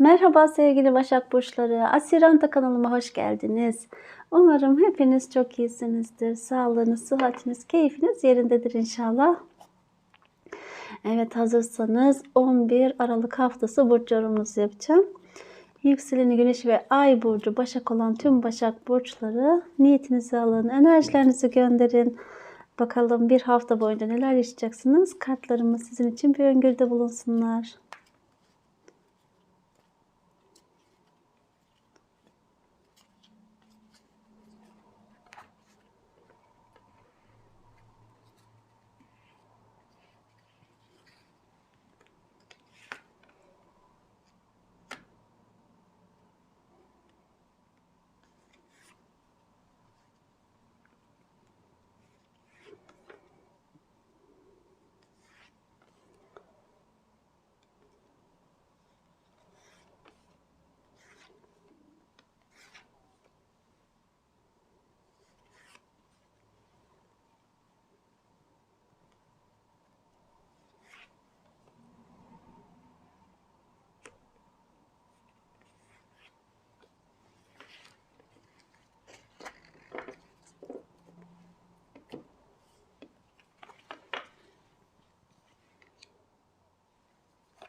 Merhaba sevgili Başak Burçları. Asiranta kanalıma hoş geldiniz. Umarım hepiniz çok iyisinizdir. Sağlığınız, sıhhatiniz, keyfiniz yerindedir inşallah. Evet hazırsanız 11 Aralık haftası burç yorumunuzu yapacağım. Yükseleni güneş ve ay burcu Başak olan tüm Başak burçları niyetinizi alın, enerjilerinizi gönderin. Bakalım bir hafta boyunca neler yaşayacaksınız? Kartlarımız sizin için bir öngörüde bulunsunlar.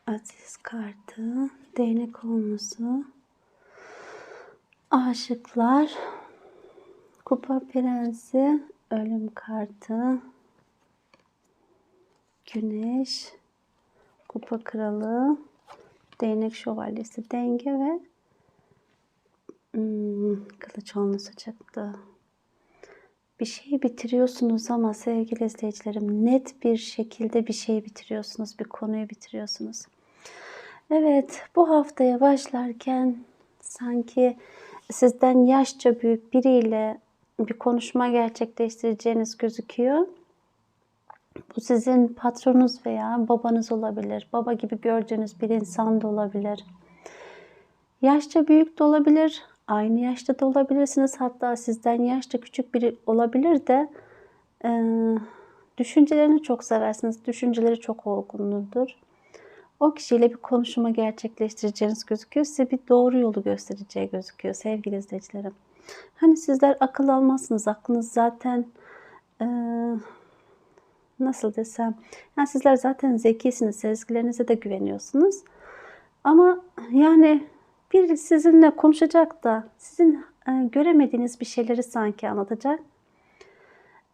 Aziz kartı, değnek olması, aşıklar, kupa prensi, ölüm kartı, güneş, kupa kralı, değnek şövalyesi, denge ve hmm, kılıç olması çıktı. Bir şeyi bitiriyorsunuz ama sevgili izleyicilerim net bir şekilde bir şeyi bitiriyorsunuz, bir konuyu bitiriyorsunuz. Evet, bu haftaya başlarken sanki sizden yaşça büyük biriyle bir konuşma gerçekleştireceğiniz gözüküyor. Bu sizin patronunuz veya babanız olabilir. Baba gibi gördüğünüz bir insan da olabilir. Yaşça büyük de olabilir. Aynı yaşta da olabilirsiniz. Hatta sizden yaşça küçük biri olabilir de e, düşüncelerini çok seversiniz. Düşünceleri çok olgunludur. O kişiyle bir konuşma gerçekleştireceğiniz gözüküyor. Size bir doğru yolu göstereceği gözüküyor sevgili izleyicilerim. Hani sizler akıl almazsınız. Aklınız zaten e, nasıl desem yani sizler zaten zekisiniz. Sezgilerinize de güveniyorsunuz. Ama yani biri sizinle konuşacak da sizin e, göremediğiniz bir şeyleri sanki anlatacak.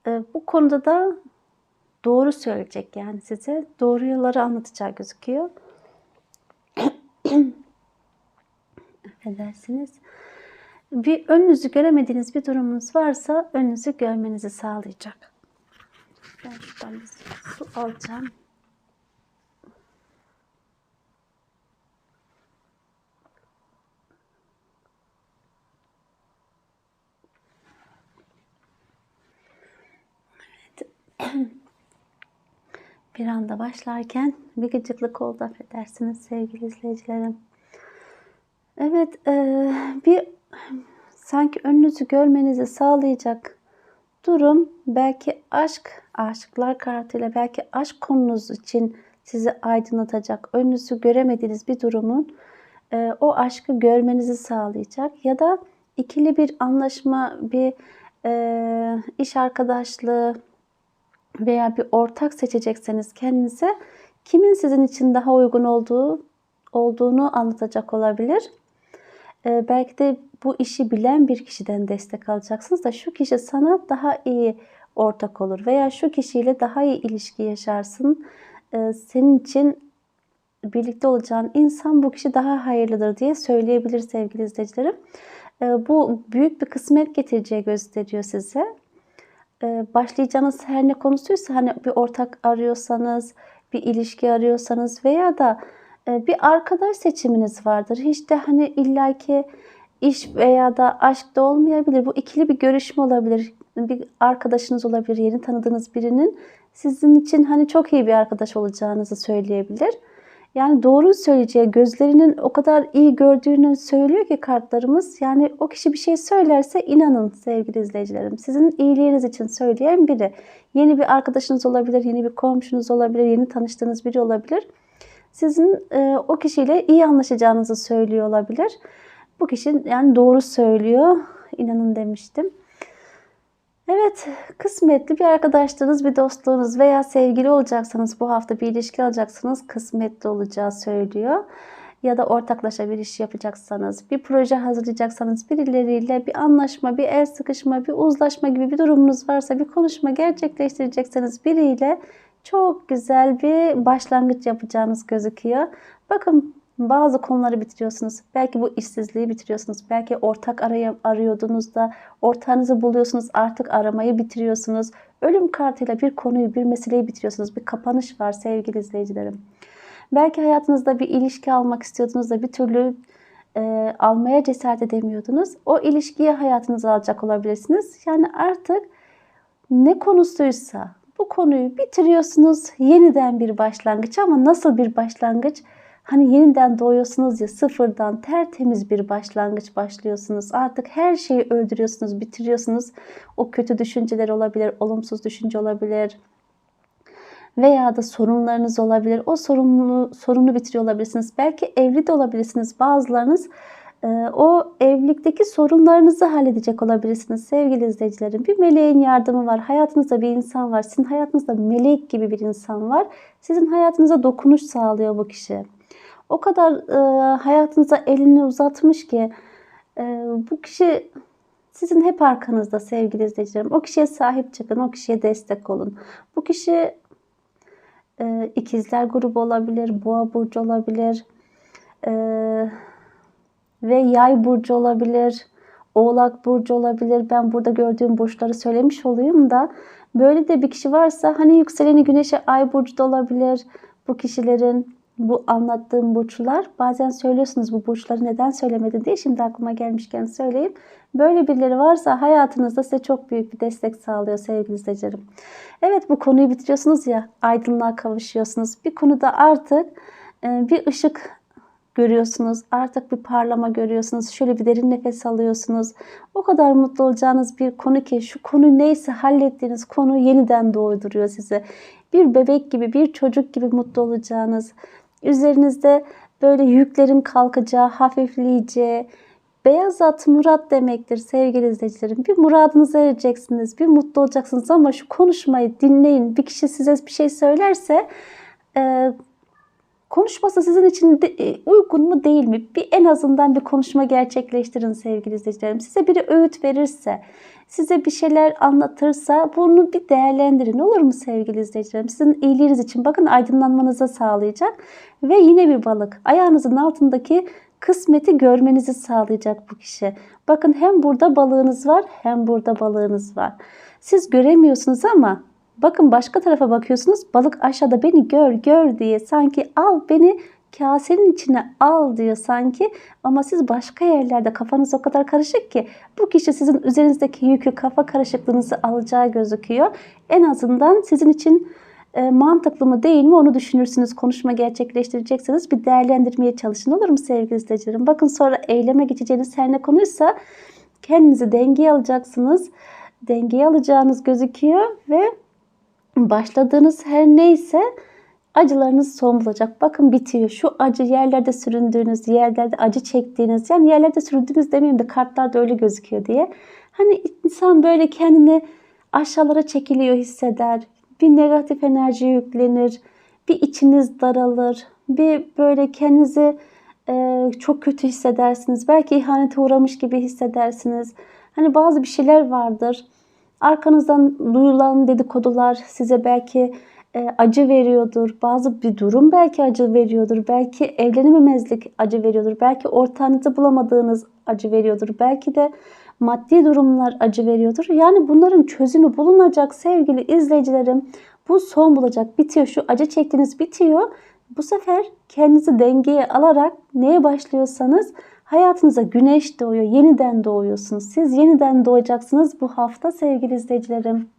E, bu konuda da doğru söyleyecek yani size. Doğru yolları anlatacağı gözüküyor. Affedersiniz. Bir önünüzü göremediğiniz bir durumunuz varsa önünüzü görmenizi sağlayacak. Ben şuradan bir su alacağım. bir anda başlarken bir gıcıklık oldu affedersiniz sevgili izleyicilerim. Evet e, bir sanki önünüzü görmenizi sağlayacak durum belki aşk, aşıklar kartıyla belki aşk konunuz için sizi aydınlatacak, önünüzü göremediğiniz bir durumun e, o aşkı görmenizi sağlayacak ya da ikili bir anlaşma, bir e, iş arkadaşlığı, veya bir ortak seçecekseniz kendinize kimin sizin için daha uygun olduğu olduğunu anlatacak olabilir. Ee, belki de bu işi bilen bir kişiden destek alacaksınız da şu kişi sana daha iyi ortak olur veya şu kişiyle daha iyi ilişki yaşarsın. Ee, senin için birlikte olacağın insan bu kişi daha hayırlıdır diye söyleyebilir sevgili izleyicilerim. Ee, bu büyük bir kısmet getireceği gösteriyor size. Ee, başlayacağınız her ne konusuysa hani bir ortak arıyorsanız, bir ilişki arıyorsanız veya da e, bir arkadaş seçiminiz vardır. Hiç de hani illaki iş veya da aşk da olmayabilir. Bu ikili bir görüşme olabilir. Bir arkadaşınız olabilir, yeni tanıdığınız birinin sizin için hani çok iyi bir arkadaş olacağınızı söyleyebilir. Yani doğru söyleyeceği, gözlerinin o kadar iyi gördüğünü söylüyor ki kartlarımız. Yani o kişi bir şey söylerse inanın sevgili izleyicilerim. Sizin iyiliğiniz için söyleyen biri. Yeni bir arkadaşınız olabilir, yeni bir komşunuz olabilir, yeni tanıştığınız biri olabilir. sizin e, o kişiyle iyi anlaşacağınızı söylüyor olabilir. Bu kişi yani doğru söylüyor. İnanın demiştim. Evet, kısmetli bir arkadaşlığınız, bir dostluğunuz veya sevgili olacaksanız bu hafta bir ilişki alacaksınız, kısmetli olacağı söylüyor. Ya da ortaklaşa bir iş yapacaksanız, bir proje hazırlayacaksanız birileriyle bir anlaşma, bir el sıkışma, bir uzlaşma gibi bir durumunuz varsa, bir konuşma gerçekleştirecekseniz biriyle çok güzel bir başlangıç yapacağınız gözüküyor. Bakın bazı konuları bitiriyorsunuz. Belki bu işsizliği bitiriyorsunuz. Belki ortak araya, arıyordunuz da ortağınızı buluyorsunuz. Artık aramayı bitiriyorsunuz. Ölüm kartıyla bir konuyu, bir meseleyi bitiriyorsunuz. Bir kapanış var sevgili izleyicilerim. Belki hayatınızda bir ilişki almak istiyordunuz da bir türlü e, almaya cesaret edemiyordunuz. O ilişkiye hayatınıza alacak olabilirsiniz. Yani artık ne konusuysa bu konuyu bitiriyorsunuz. Yeniden bir başlangıç ama nasıl bir başlangıç? Hani yeniden doğuyorsunuz ya sıfırdan tertemiz bir başlangıç başlıyorsunuz. Artık her şeyi öldürüyorsunuz, bitiriyorsunuz. O kötü düşünceler olabilir, olumsuz düşünce olabilir. Veya da sorunlarınız olabilir. O sorunu, sorunu bitiriyor olabilirsiniz. Belki evli de olabilirsiniz. Bazılarınız e, o evlilikteki sorunlarınızı halledecek olabilirsiniz sevgili izleyicilerim. Bir meleğin yardımı var. Hayatınızda bir insan var. Sizin hayatınızda melek gibi bir insan var. Sizin hayatınıza dokunuş sağlıyor bu kişi o kadar e, hayatınıza elini uzatmış ki e, bu kişi sizin hep arkanızda sevgili izleyicilerim. O kişiye sahip çıkın, o kişiye destek olun. Bu kişi e, ikizler grubu olabilir, boğa burcu olabilir e, ve yay burcu olabilir. Oğlak burcu olabilir. Ben burada gördüğüm burçları söylemiş olayım da böyle de bir kişi varsa hani yükseleni güneşe ay burcu da olabilir bu kişilerin bu anlattığım burçlar bazen söylüyorsunuz bu burçları neden söylemedin diye şimdi aklıma gelmişken söyleyeyim. Böyle birileri varsa hayatınızda size çok büyük bir destek sağlıyor sevgili izleyicilerim. Evet bu konuyu bitiriyorsunuz ya aydınlığa kavuşuyorsunuz. Bir konuda artık e, bir ışık görüyorsunuz. Artık bir parlama görüyorsunuz. Şöyle bir derin nefes alıyorsunuz. O kadar mutlu olacağınız bir konu ki şu konu neyse hallettiğiniz konu yeniden doğduruyor size. Bir bebek gibi, bir çocuk gibi mutlu olacağınız, Üzerinizde böyle yüklerin kalkacağı, hafifleyeceği, beyaz at murat demektir sevgili izleyicilerim. Bir muradınızı ereceksiniz, bir mutlu olacaksınız ama şu konuşmayı dinleyin. Bir kişi size bir şey söylerse e, konuşması sizin için de, e, uygun mu değil mi? Bir en azından bir konuşma gerçekleştirin sevgili izleyicilerim. Size biri öğüt verirse, size bir şeyler anlatırsa bunu bir değerlendirin. Olur mu sevgili izleyicilerim? Sizin iyiliğiniz için bakın aydınlanmanıza sağlayacak. Ve yine bir balık. Ayağınızın altındaki kısmeti görmenizi sağlayacak bu kişi. Bakın hem burada balığınız var hem burada balığınız var. Siz göremiyorsunuz ama bakın başka tarafa bakıyorsunuz. Balık aşağıda beni gör gör diye sanki al beni kasenin içine al diyor sanki ama siz başka yerlerde kafanız o kadar karışık ki bu kişi sizin üzerinizdeki yükü kafa karışıklığınızı alacağı gözüküyor. En azından sizin için e, mantıklı mı değil mi onu düşünürsünüz. Konuşma gerçekleştirecekseniz bir değerlendirmeye çalışın olur mu sevgili izleyicilerim? Bakın sonra eyleme geçeceğiniz her ne konuysa kendinizi dengeye alacaksınız. Dengeye alacağınız gözüküyor ve başladığınız her neyse acılarınız son bulacak. Bakın bitiyor. Şu acı yerlerde süründüğünüz, yerlerde acı çektiğiniz, yani yerlerde süründüğünüz demeyeyim de kartlarda öyle gözüküyor diye. Hani insan böyle kendini aşağılara çekiliyor hisseder. Bir negatif enerji yüklenir. Bir içiniz daralır. Bir böyle kendinizi e, çok kötü hissedersiniz. Belki ihanete uğramış gibi hissedersiniz. Hani bazı bir şeyler vardır. Arkanızdan duyulan dedikodular size belki e, acı veriyordur. Bazı bir durum belki acı veriyordur. Belki evlenememezlik acı veriyordur. Belki ortağınızı bulamadığınız acı veriyordur. Belki de maddi durumlar acı veriyordur. Yani bunların çözümü bulunacak sevgili izleyicilerim. Bu son bulacak. Bitiyor. Şu acı çektiğiniz bitiyor. Bu sefer kendinizi dengeye alarak neye başlıyorsanız hayatınıza güneş doğuyor. Yeniden doğuyorsunuz. Siz yeniden doğacaksınız bu hafta sevgili izleyicilerim.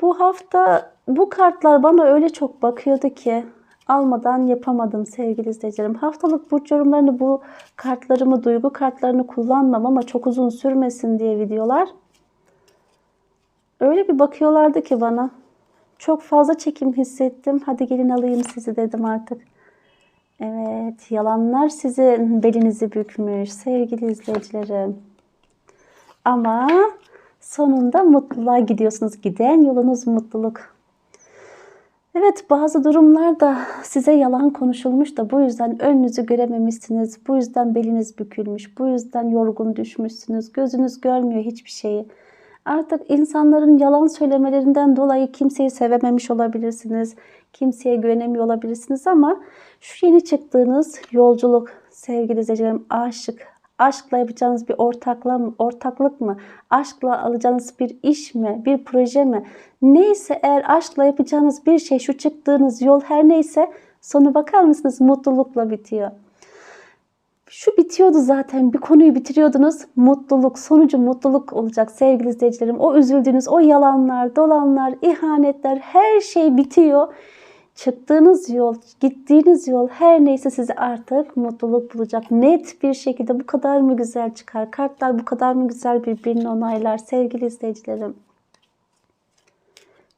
Bu hafta bu kartlar bana öyle çok bakıyordu ki almadan yapamadım sevgili izleyicilerim. Haftalık burç yorumlarını bu kartlarımı, duygu kartlarını kullanmam ama çok uzun sürmesin diye videolar. Öyle bir bakıyorlardı ki bana. Çok fazla çekim hissettim. Hadi gelin alayım sizi dedim artık. Evet, yalanlar sizin belinizi bükmüş sevgili izleyicilerim. Ama sonunda mutluluğa gidiyorsunuz. Giden yolunuz mutluluk. Evet bazı durumlarda size yalan konuşulmuş da bu yüzden önünüzü görememişsiniz. Bu yüzden beliniz bükülmüş. Bu yüzden yorgun düşmüşsünüz. Gözünüz görmüyor hiçbir şeyi. Artık insanların yalan söylemelerinden dolayı kimseyi sevememiş olabilirsiniz. Kimseye güvenemiyor olabilirsiniz ama şu yeni çıktığınız yolculuk sevgili izleyicilerim aşık, aşkla yapacağınız bir ortakla mı, ortaklık mı? Aşkla alacağınız bir iş mi? Bir proje mi? Neyse eğer aşkla yapacağınız bir şey şu çıktığınız yol her neyse sonu bakar mısınız mutlulukla bitiyor. Şu bitiyordu zaten bir konuyu bitiriyordunuz. Mutluluk, sonucu mutluluk olacak sevgili izleyicilerim. O üzüldüğünüz, o yalanlar, dolanlar, ihanetler her şey bitiyor çıktığınız yol, gittiğiniz yol her neyse size artık mutluluk bulacak. Net bir şekilde bu kadar mı güzel çıkar? Kartlar bu kadar mı güzel birbirini onaylar sevgili izleyicilerim?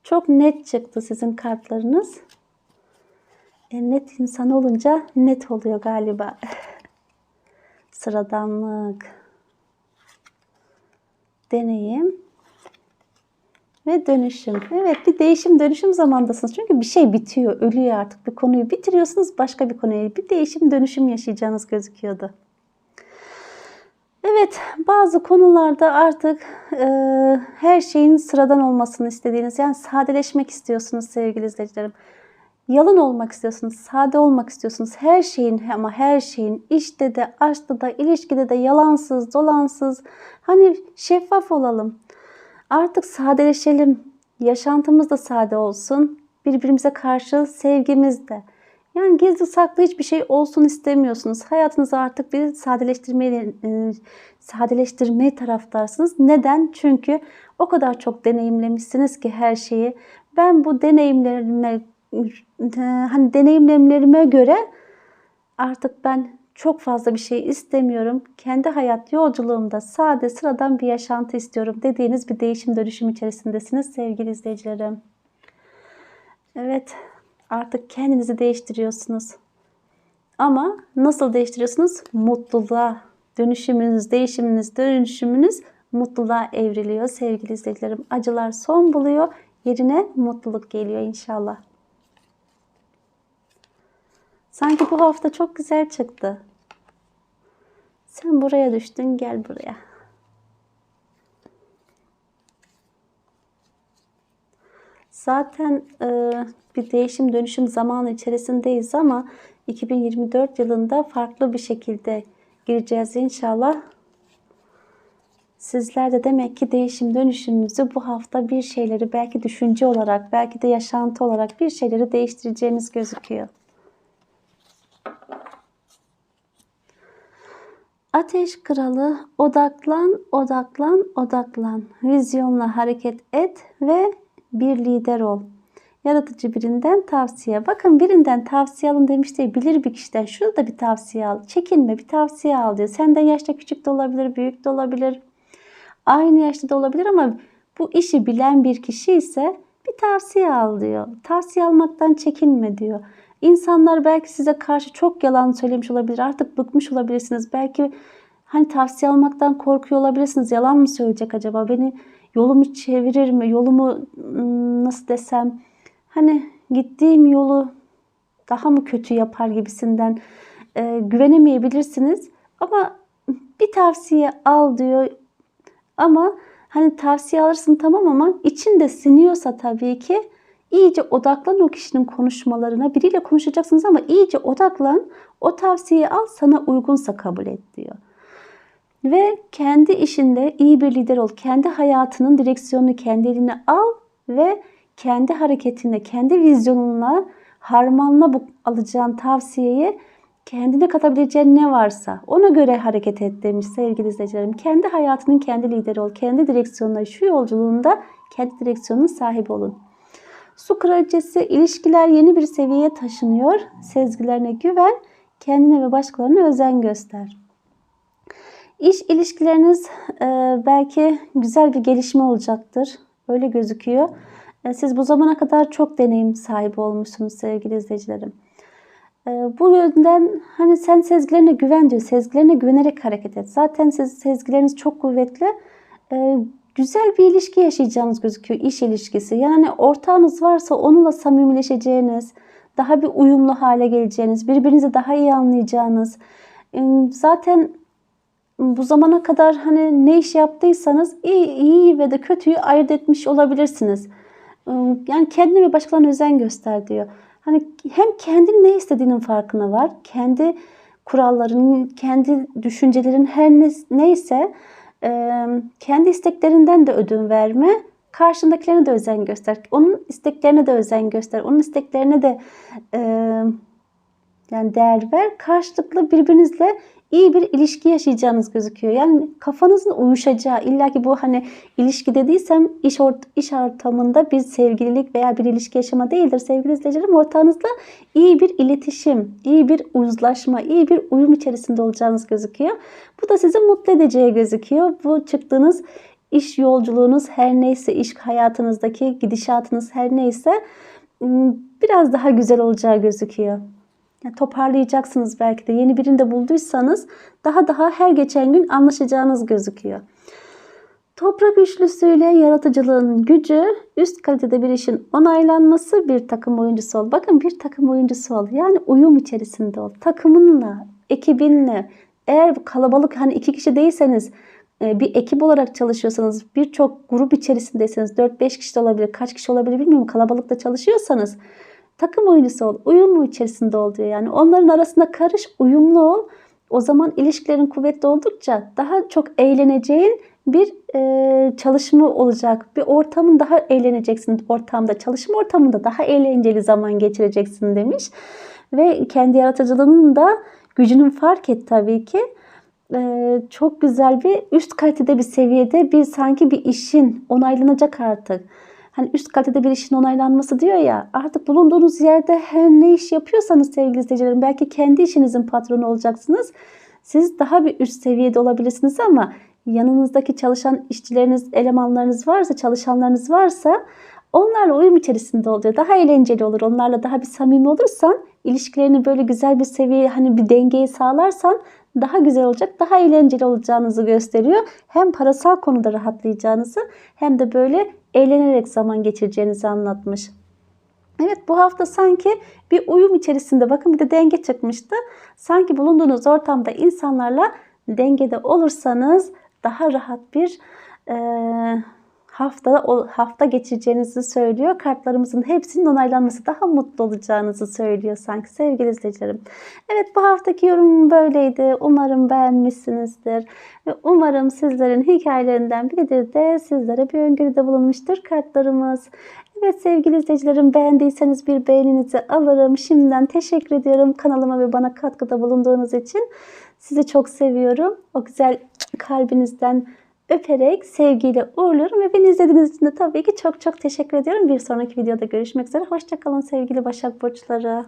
Çok net çıktı sizin kartlarınız. E, net insan olunca net oluyor galiba. Sıradanlık. Deneyim ve dönüşüm. Evet bir değişim dönüşüm zamandasınız. Çünkü bir şey bitiyor, ölüyor artık. Bir konuyu bitiriyorsunuz başka bir konuya. Bir değişim dönüşüm yaşayacağınız gözüküyordu. Evet bazı konularda artık e, her şeyin sıradan olmasını istediğiniz yani sadeleşmek istiyorsunuz sevgili izleyicilerim. Yalın olmak istiyorsunuz, sade olmak istiyorsunuz. Her şeyin ama her şeyin işte de, aşkta da, ilişkide de yalansız, dolansız. Hani şeffaf olalım. Artık sadeleşelim. Yaşantımız da sade olsun. Birbirimize karşı sevgimiz de. Yani gizli saklı hiçbir şey olsun istemiyorsunuz. Hayatınızı artık bir sadeleştirme, e, sadeleştirmeye taraftarsınız. Neden? Çünkü o kadar çok deneyimlemişsiniz ki her şeyi. Ben bu deneyimlerime hani deneyimlemlerime göre artık ben çok fazla bir şey istemiyorum. Kendi hayat yolculuğumda sade sıradan bir yaşantı istiyorum dediğiniz bir değişim dönüşüm içerisindesiniz sevgili izleyicilerim. Evet artık kendinizi değiştiriyorsunuz. Ama nasıl değiştiriyorsunuz? Mutluluğa. Dönüşümünüz, değişiminiz, dönüşümünüz mutluluğa evriliyor sevgili izleyicilerim. Acılar son buluyor. Yerine mutluluk geliyor inşallah. Sanki bu hafta çok güzel çıktı. Sen buraya düştün gel buraya. Zaten e, bir değişim dönüşüm zamanı içerisindeyiz ama 2024 yılında farklı bir şekilde gireceğiz inşallah. Sizler de demek ki değişim dönüşümünüzü bu hafta bir şeyleri belki düşünce olarak belki de yaşantı olarak bir şeyleri değiştireceğiniz gözüküyor. Ateş kralı odaklan, odaklan, odaklan. Vizyonla hareket et ve bir lider ol. Yaratıcı birinden tavsiye. Bakın birinden tavsiye alın demiş değil. Bilir bir kişiden. Şurada da bir tavsiye al. Çekinme bir tavsiye al diyor. Senden yaşta küçük de olabilir, büyük de olabilir. Aynı yaşta da olabilir ama bu işi bilen bir kişi ise bir tavsiye al diyor. Tavsiye almaktan çekinme diyor. İnsanlar belki size karşı çok yalan söylemiş olabilir. Artık bıkmış olabilirsiniz. Belki hani tavsiye almaktan korkuyor olabilirsiniz. Yalan mı söyleyecek acaba? Beni yolumu çevirir mi? Yolumu nasıl desem hani gittiğim yolu daha mı kötü yapar gibisinden e, güvenemeyebilirsiniz. Ama bir tavsiye al diyor. Ama hani tavsiye alırsın tamam ama içinde siniyorsa tabii ki İyice odaklan o kişinin konuşmalarına. Biriyle konuşacaksınız ama iyice odaklan. O tavsiyeyi al sana uygunsa kabul et diyor. Ve kendi işinde iyi bir lider ol. Kendi hayatının direksiyonunu kendi eline al ve kendi hareketine, kendi vizyonunla harmanla bu alacağın tavsiyeyi kendine katabileceğin ne varsa ona göre hareket et demiş sevgili izleyicilerim. Kendi hayatının kendi lideri ol. Kendi direksiyonuna şu yolculuğunda kendi direksiyonunun sahibi olun. Su kraliçesi ilişkiler yeni bir seviyeye taşınıyor. Sezgilerine güven, kendine ve başkalarına özen göster. İş ilişkileriniz e, belki güzel bir gelişme olacaktır. Öyle gözüküyor. E, Siz bu zamana kadar çok deneyim sahibi olmuşsunuz sevgili izleyicilerim. E, Bu yönden hani sen sezgilerine güven diyor. Sezgilerine güvenerek hareket et. Zaten siz sezgileriniz çok kuvvetli. E, Güzel bir ilişki yaşayacağınız gözüküyor. iş ilişkisi. Yani ortağınız varsa onunla samimileşeceğiniz, daha bir uyumlu hale geleceğiniz, birbirinizi daha iyi anlayacağınız. E, Zaten bu zamana kadar hani ne iş yaptıysanız iyi, iyi ve de kötüyü ayırt etmiş olabilirsiniz. Yani kendine ve başkalarına özen göster diyor. Hani hem kendin ne istediğinin farkına var. Kendi kuralların, kendi düşüncelerin her ne- neyse kendi isteklerinden de ödün verme. Karşındakilerine de özen göster. Onun isteklerine de özen göster. Onun isteklerine de e, yani değer ver. Karşılıklı birbirinizle iyi bir ilişki yaşayacağınız gözüküyor. Yani kafanızın uyuşacağı, illa ki bu hani ilişki dediysem iş, ort iş ortamında bir sevgililik veya bir ilişki yaşama değildir sevgili izleyicilerim. Ortağınızla iyi bir iletişim, iyi bir uzlaşma, iyi bir uyum içerisinde olacağınız gözüküyor. Bu da sizi mutlu edeceği gözüküyor. Bu çıktığınız iş yolculuğunuz her neyse, iş hayatınızdaki gidişatınız her neyse biraz daha güzel olacağı gözüküyor. Ya toparlayacaksınız belki de. Yeni birini de bulduysanız daha daha her geçen gün anlaşacağınız gözüküyor. Toprak üçlüsüyle yaratıcılığın gücü, üst kalitede bir işin onaylanması, bir takım oyuncusu ol. Bakın bir takım oyuncusu ol. Yani uyum içerisinde ol. Takımınla, ekibinle. Eğer kalabalık hani iki kişi değilseniz e, bir ekip olarak çalışıyorsanız, birçok grup içerisindeyseniz 4-5 kişi de olabilir, kaç kişi olabilir bilmiyorum. Kalabalıkta çalışıyorsanız takım oyuncusu ol, uyumlu içerisinde ol diyor. Yani onların arasında karış, uyumlu ol. O zaman ilişkilerin kuvvetli oldukça daha çok eğleneceğin bir e, çalışma olacak. Bir ortamın daha eğleneceksin ortamda. Çalışma ortamında daha eğlenceli zaman geçireceksin demiş. Ve kendi yaratıcılığının da gücünün fark et tabii ki. E, çok güzel bir üst kalitede bir seviyede bir sanki bir işin onaylanacak artık hani üst kalitede bir işin onaylanması diyor ya artık bulunduğunuz yerde her ne iş yapıyorsanız sevgili izleyicilerim belki kendi işinizin patronu olacaksınız. Siz daha bir üst seviyede olabilirsiniz ama yanınızdaki çalışan işçileriniz, elemanlarınız varsa, çalışanlarınız varsa onlarla uyum içerisinde oluyor. Daha eğlenceli olur. Onlarla daha bir samimi olursan, ilişkilerini böyle güzel bir seviyeye, hani bir dengeyi sağlarsan daha güzel olacak, daha eğlenceli olacağınızı gösteriyor. Hem parasal konuda rahatlayacağınızı hem de böyle eğlenerek zaman geçireceğinizi anlatmış. Evet bu hafta sanki bir uyum içerisinde bakın bir de denge çıkmıştı. Sanki bulunduğunuz ortamda insanlarla dengede olursanız daha rahat bir e, hafta o hafta geçireceğinizi söylüyor. Kartlarımızın hepsinin onaylanması daha mutlu olacağınızı söylüyor sanki sevgili izleyicilerim. Evet bu haftaki yorumum böyleydi. Umarım beğenmişsinizdir. Ve umarım sizlerin hikayelerinden biridir de sizlere bir öngörüde bulunmuştur kartlarımız. Evet sevgili izleyicilerim beğendiyseniz bir beğeninizi alırım. Şimdiden teşekkür ediyorum kanalıma ve bana katkıda bulunduğunuz için. Sizi çok seviyorum. O güzel kalbinizden öperek sevgiyle uğurluyorum ve beni izlediğiniz için de tabii ki çok çok teşekkür ediyorum. Bir sonraki videoda görüşmek üzere. Hoşçakalın sevgili Başak Burçları.